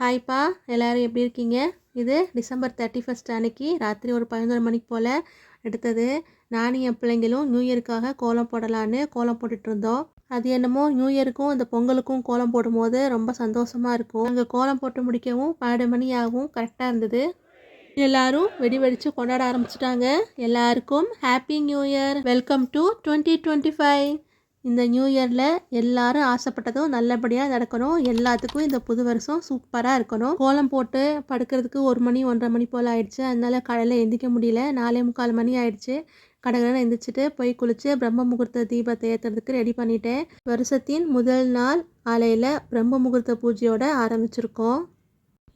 ஹாய்ப்பா எல்லோரும் எப்படி இருக்கீங்க? இது டிசம்பர் தேர்ட்டி ஃபஸ்ட் அன்னைக்கு ராத்திரி ஒரு பதினோரு மணிக்கு போல் எடுத்தது. நானும் என் பிள்ளைங்களும் நியூ இயருக்காக கோலம் போடலான்னு கோலம் போட்டுட்ருந்தோம் அது என்னமோ நியூ இயருக்கும் இந்த பொங்கலுக்கும் கோலம் போடும்போது ரொம்ப சந்தோஷமாக இருக்கும். அங்கே கோலம் போட்டு முடிக்கவும் பன்னெண்டு மணி ஆகும் கரெக்டாக இருந்தது. எல்லாரும் வெடி வெடித்து கொண்டாட ஆரம்பிச்சிட்டாங்க. எல்லாருக்கும் happy new year welcome to twenty twenty five இந்த நியூ இயரில் எல்லாரும் ஆசைப்பட்டதும் நல்லபடியாக நடக்கணும். எல்லாத்துக்கும் இந்த புது வருஷம் சூப்பராக இருக்கணும். கோலம் போட்டு படுக்கிறதுக்கு ஒரு மணி ஒன்றரை மணி போல் ஆயிடுச்சு. அதனால காலையில் எந்திரிக்க முடியல. நாலே முக்கால் மணி ஆயிடுச்சு. கடகடன்னு எந்திரிச்சிட்டு போய் குளித்து பிரம்ம முகூர்த்த தீபத்தை ஏற்றுறதுக்கு ரெடி பண்ணிட்டேன். வருஷத்தின் முதல் நாள் ஆலையில் பிரம்ம முகூர்த்த பூஜையோட ஆரம்பிச்சிருக்கோம்.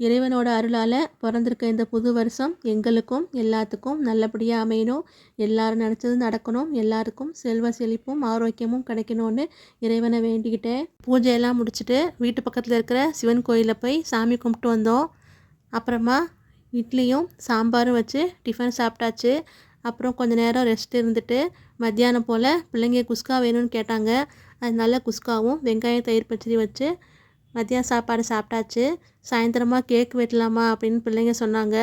இறைவனோட அருளால் பிறந்திருக்க இந்த புது வருஷம் எங்களுக்கும் எல்லாத்துக்கும் நல்லபடியாக அமையணும். எல்லாரும் நினச்சது நடக்கணும். எல்லாருக்கும் செல்வ செழிப்பும் ஆரோக்கியமும் கிடைக்கணும்னு இறைவனை வேண்டிக்கிட்டேன் பூஜையெல்லாம் முடிச்சுட்டு வீட்டு பக்கத்தில் இருக்கிற சிவன் கோயிலில் போய் சாமி கும்பிட்டு வந்தோம். அப்புறமா இட்லியும் சாம்பாரும் வச்சு டிஃபன் சாப்பிட்டாச்சு. அப்புறம் கொஞ்ச நேரம் ரெஸ்ட் இருந்துட்டு மத்தியானம் போல் பிள்ளைங்க குஸ்கா வேணும்னு கேட்டாங்க. அதனால குஸ்காவும் வெங்காயம் தயிர் பச்சடி வச்சு மதியம் சாப்பாடு சாப்பிட்டாச்சு. சாயந்தரமாக கேக் வெட்டலாமா அப்படின்னு பிள்ளைங்க சொன்னாங்க.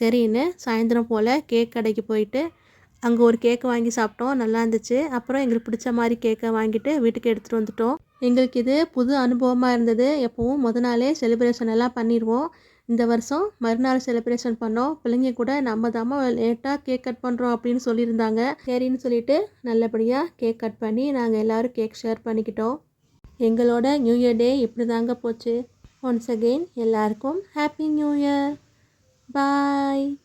சரின்னு சாயந்தரம் போல் கேக் கடைக்கு போயிட்டு அங்கே ஒரு கேக்கு வாங்கி சாப்பிட்டோம். நல்லா இருந்துச்சு. அப்புறம் எங்களுக்கு பிடிச்ச மாதிரி கேக்கை வாங்கிட்டு வீட்டுக்கு எடுத்துகிட்டு வந்துட்டோம். எங்களுக்கு இது புது அனுபவமாக இருந்தது. எப்போவும் முத நாளே செலிப்ரேஷன் எல்லாம் பண்ணிடுவோம். இந்த வருஷம் மறுநாள் செலிப்ரேஷன் பண்ணோம். பிள்ளைங்க கூட நம்ம தாம லேட்டாக கேக் கட் பண்ணுறோம் அப்படின்னு சொல்லியிருந்தாங்க. சரின்னு சொல்லிட்டு நல்லபடியாக கேக் கட் பண்ணி நாங்கள் எல்லோரும் கேக் ஷேர் பண்ணிக்கிட்டோம். எங்களோட நியூ இயர் டே இப்படி தாங்க போச்சு. ஒன்ஸ் அகெயின் எல்லாருக்கும் ஹாப்பி நியூ இயர் பாய்